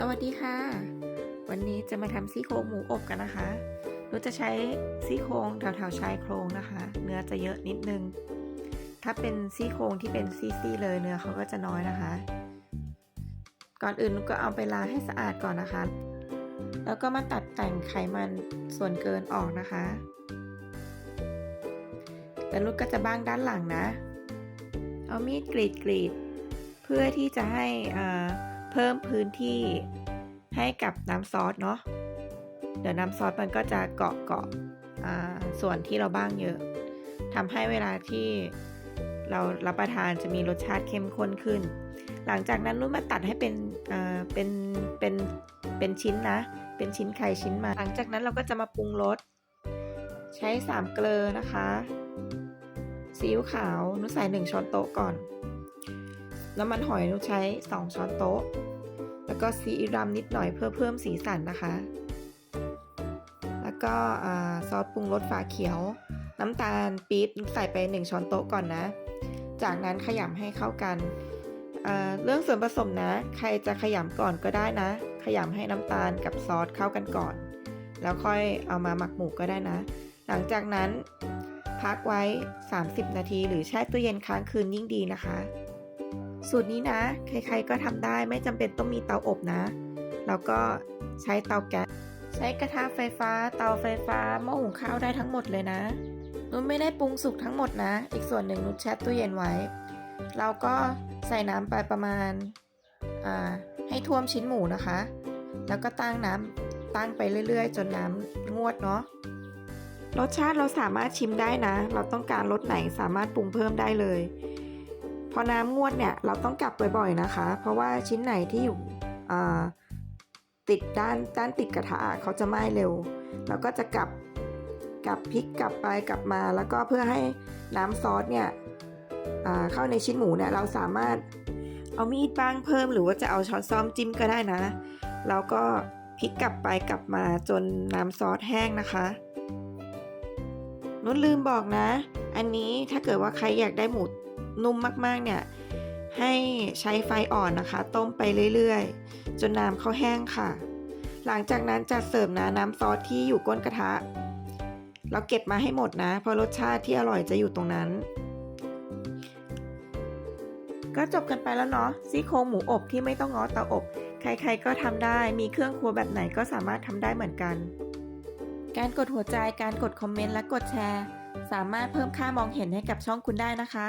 สวัสดีค่ะ วันนี้จะมาทำซี่โครงหมูอบกันนะคะเราจะใช้ซี่โครงแถวๆชายโครงนะคะ เนื้อจะเยอะนิดนึง ถ้าเป็นซี่โครงที่เป็นซี่ๆเลยเนื้อเขาก็จะน้อยนะคะ ก่อนอื่นนุกก็เอาไปล้างให้สะอาดก่อนนะคะ แล้วก็มาตัดแต่งไขมันส่วนเกินออกนะคะ แต่นุกก็จะบ้างด้านหลังนะ เอามีดกรีดกรีดๆเพื่อที่จะให้อ่า พิ่มพื้นที่ให้กับน้ำซอสเนาะ เดี๋ยวน้ำซอสมันก็จะเกาะเกาะส่วนที่เราบ้างเยอะทำให้เวลาที่เรารับประทานจะมีรสชาติเข้มข้นขึ้น หลังจากนั้นนุ่นมาตัดให้เป็นเป็นเป็นเป็นชิ้นนะ เป็นชิ้นไข่ชิ้นมา หลังจากนั้นเราก็จะมาปรุงรสใช้สามเกลือนะคะซีอิ๊วขาวนุ่นใส่หนึ่งช้อนโต๊ะก่อน น้ำมันหอยนุใช้ 2 ช้อนโต๊ะ แล้วก็ซีอิ๊วดำนิดหน่อยเพื่อเพิ่มสีสันนะคะ แล้วก็ซอสปรุงรสฝาเขียว น้ำตาลปี๊บใส่ไป 1 ช้อนโต๊ะก่อนนะ จากนั้นขยำให้เข้ากันเรื่องส่วนผสมนะ ใครจะขยำก่อนก็ได้นะ ขยำให้น้ำตาลกับซอสเข้ากันก่อน แล้วค่อยเอามาหมักหมูก็ได้นะ หลังจากนั้นพักไว้ 30 นาที หรือแช่ตู้เย็นค้างคืนยิ่งดีนะคะ สูตรนี้นะ ใครๆก็ทำได้ไม่จำเป็นต้องมีเตาอบนะ แล้วก็ใช้เตาแก๊สใช้กระทะไฟฟ้า เตาไฟฟ้าหม้อหุงข้าวได้ทั้งหมดเลยนะนุ้นไม่ได้ปรุงสุกทั้งหมดนะ อีกส่วนหนึ่งนุ้นแช่ตู้เย็นไว้ เราก็ใส่น้ำไปประมาณอ่าให้ท่วมชิ้นหมูนะคะ แล้วก็ตั้งน้ำตั้งไปเรื่อยๆ จนน้ำงวดเนาะรสชาติเราสามารถชิมได้นะ เราต้องการรสไหนสามารถปรุงเพิ่มได้เลย อน้ำงวดเนี่ยเราต้องกลับบ่อยๆนะคะ เพราะว่าชิ้นไหนที่อยู่ติดด้านด้านติดกระทะเขาจะไหม้เร็วแล้วก็จะกลับกลับพลิกกลับไปกลับมาแล้วก็เพื่อให้น้ำซอสเนี่ยเข้าในชิ้นหมูเนี่ยเราสามารถเอามีดบ้างเพิ่มหรือว่าจะเอาช้อนซ่อมจิ้มก็ได้นะ แล้วก็พลิกกลับไปกลับมาจนน้ำซอสแห้งนะคะนุ้นลืมบอกนะ อันนี้ถ้าเกิดว่าใครอยากได้หมู นุ่มมากๆเนี่ยให้ใช้ไฟอ่อนนะคะ ต้มไปเรื่อยๆ จนน้ำเขาแห้งค่ะ หลังจากนั้นจัดเสิร์ฟนะน้ำซอสที่อยู่ก้นกระทะ เราเก็บมาให้หมดนะ เพราะรสชาติที่อร่อยจะอยู่ตรงนั้น ก็จบกันไปแล้วเนาะซี่โครงหมูอบที่ไม่ต้องง้อเตาอบ ใครๆก็ทำได้มีเครื่องครัวแบบไหนก็สามารถทำได้เหมือนกัน การกดหัวใจการกดคอมเมนต์และกดแชร์ สามารถเพิ่มค่ามองเห็นให้กับช่องคุณได้นะคะ